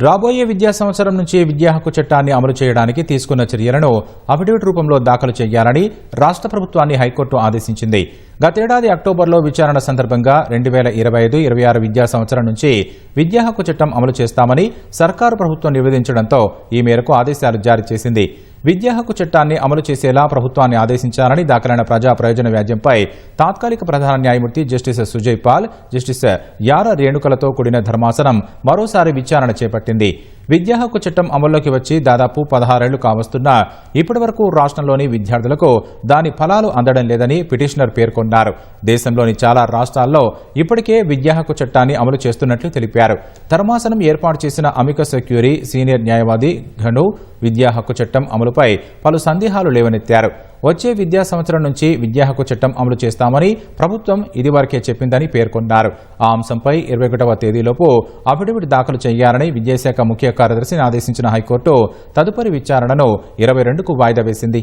రాబోయే విద్యా సంవత్సరం నుంచి విద్యా హక్కు చట్టాన్ని అమలు చేయడానికి తీసుకున్న చర్యలను అఫిడవిట్ రూపంలో దాఖలు చేయాలని రాష్ట్ర ప్రభుత్వాన్ని హైకోర్టు ఆదేశించింది. గతేడాది అక్టోబర్లో విచారణ సందర్భంగా రెండు వేల ఇరవై ఐదు ఇరవై ఆరు విద్యా సంవత్సరం నుంచి విద్యా హక్కు చట్టం అమలు చేస్తామని సర్కారు ప్రభుత్వం నివేదించడంతో ఈ మేరకు ఆదేశాలు జారీ చేసింది. విద్యా హక్కు చట్టాన్ని అమలు చేసేలా ప్రభుత్వాన్ని ఆదేశించాలని దాఖలైన ప్రజా ప్రయోజన వ్యాజ్యంపై తాత్కాలిక ప్రధాన న్యాయమూర్తి జస్టిస్ సుజయ్ పాల్ జస్టిస్ యార రేణుకలతో కూడిన ధర్మాసనం మరోసారి విచారణ చేపట్టింది. విద్యా హక్కు చట్టం అమల్లోకి వచ్చి దాదాపు పదహారేళ్ళు కావస్తున్నా ఇప్పటివరకు రాష్ట్రంలోని విద్యార్థులకు దాని ఫలాలు అందడం లేదని పిటిషనర్ పేర్కొన్నారు. దేశంలోని చాలా రాష్ట్రాల్లో ఇప్పటికే విద్యా హక్కు చట్టాన్ని అమలు చేస్తున్నట్లు తెలిపారు. ధర్మాసనం ఏర్పాటు చేసిన అమికస్ క్యూరీ సీనియర్ న్యాయవాది ఘను విద్యా హక్కు చట్టం అమలుపై పలు సందేహాలు లేవనెత్తారు. వచ్చే విద్యా సంవత్సరం నుంచి విద్యా హక్కు చట్టం అమలు చేస్తామని ప్రభుత్వం ఇదివరకే చెప్పిందని పేర్కొన్నారు. ఆ అంశంపై ఇరవై ఒకటవ తేదీలోపు అఫిడవిట్ దాఖలు చేయాలని విద్యాశాఖ ముఖ్య కార్యదర్శిని ఆదేశించిన హైకోర్టు తదుపరి విచారణను ఇరవై రెండుకు వాయిదా వేసింది.